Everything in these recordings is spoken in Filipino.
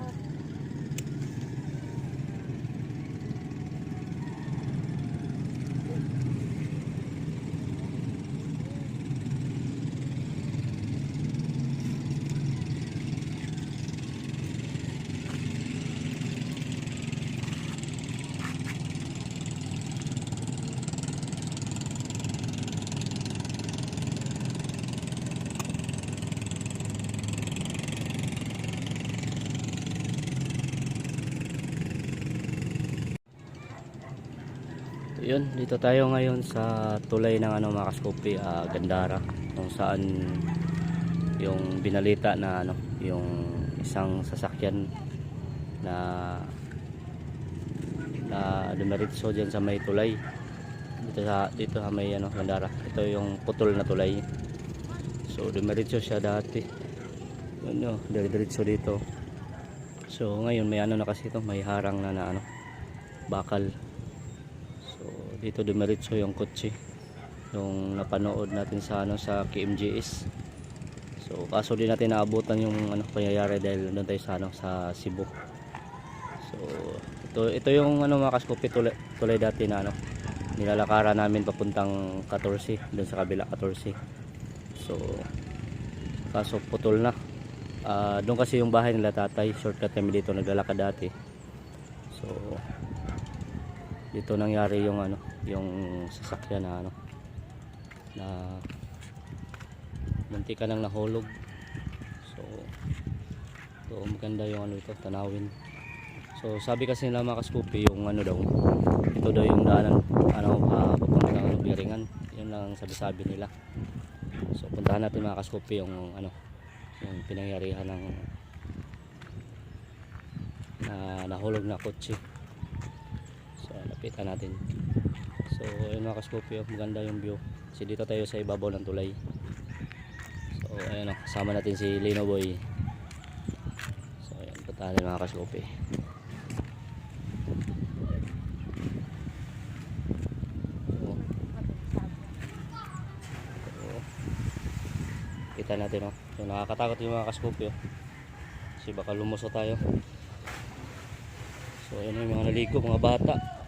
어. Yun, dito tayo ngayon sa tulay ng ano mga kaskopi, ah, Gandara, kung saan yung binalita na ano, yung isang sasakyan na na dumiretso diyan sa may tulay. Dito sa dito sa may ano Gandara. Ito yung putol na tulay. So dumiretso siya dati. Ano, diretso dito. So ngayon may ano na kasi ito, may harang na na ano, bakal. Dito dumiretso yung kotse. Yung napanood natin sa ano sa KMGS. So kaso di natin naabutan yung ano pangyayari dahil doon tayo sa ano sa Cebu. So ito ito yung ano mga kaskopi tulay, tulay dati na ano nilalakaran namin papuntang 14 doon sa kabila 14. So kaso putol na. Ah, doon kasi yung bahay nila tatay, shortcut kami dito naglalakad dati. So dito nangyari yung ano, yung sasakyan na ano na munti ka nang nahulog. So ito maganda yung ano ito, tanawin. So sabi kasi nila mga kaskupi yung ano daw, ito daw yung daanan ano uh, papuntang ano, Biringan. Yun lang ang sabi-sabi nila. So puntahan natin mga kaskupi yung ano yung pinangyarihan ng na nahulog na kotse. Lapitan natin. So ayun mga kaskupi, oh, maganda yung view. Kasi dito tayo sa ibabaw ng tulay. So ayun oh, kasama natin si Lino Boy. So ayun, natin mga kaskupi. Oh. Kita natin oh. So, nakakatakot yung mga kaskupi oh. Kasi baka lumuso tayo. So ayun yung mga naligo, mga bata.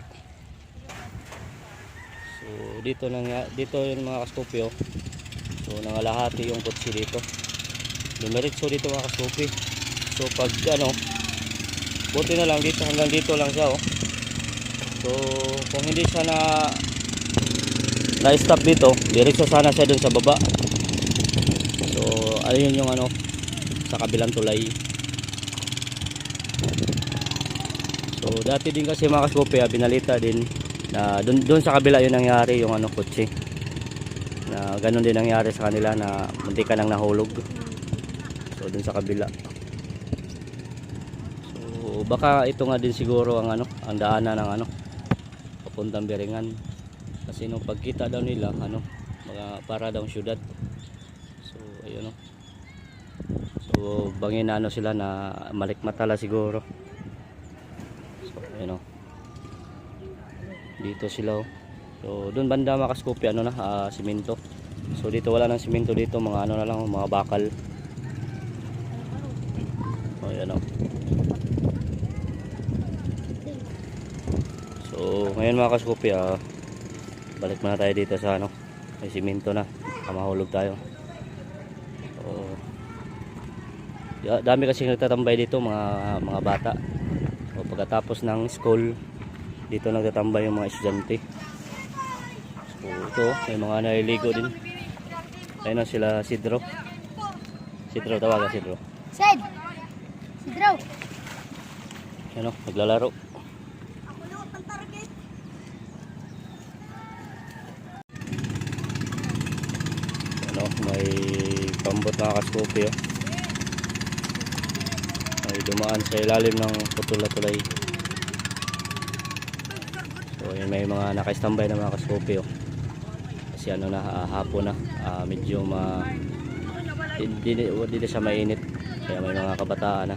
So dito nang dito yung mga kaskupi oh. So nangalahati yung kotse dito. Dumiretso dito mga kaskupi. So pag ano, buti na lang dito hanggang dito lang siya oh. So kung hindi siya na na-stop dito, diretso sana siya dun sa baba. So ayun yung ano sa kabilang tulay. So dati din kasi mga kaskope, ah, binalita din na doon doon sa kabila yung nangyari yung ano kotse. Na ganun din nangyari sa kanila na munti ka nang nahulog. So doon sa kabila. So baka ito nga din siguro ang ano, ang daanan ng ano papuntang Biringan. Kasi nung pagkita daw nila ano, mga para daw syudad. So ayun oh. So bangin ano sila na malikmatala siguro. So ayun oh. Dito sila oh. So doon banda mga kaskopi ano na ah, simento. So dito wala nang simento dito mga ano na lang oh, mga bakal. Oh ayun oh. So ngayon mga kaskopi ah, balik muna tayo dito sa ano may simento na kamahulog tayo. So, Ya, dami kasi nagtatambay dito mga mga bata. O pagkatapos ng school, dito nagtatambay yung mga estudyante. So ito, may mga naliligo din. Ayun na sila Sidro. Sidro, tawagan Sidro. Sid! Sidro! Ano, naglalaro. Ano, may pambot mga kaskupi oh. May dumaan sa ilalim ng putol na tulay. Yun may mga naka-standby na mga kaskupi oh. Kasi ano na, ah, hapon na, ah, medyo ma... Hindi, hindi, siya mainit. Kaya may mga kabataan na.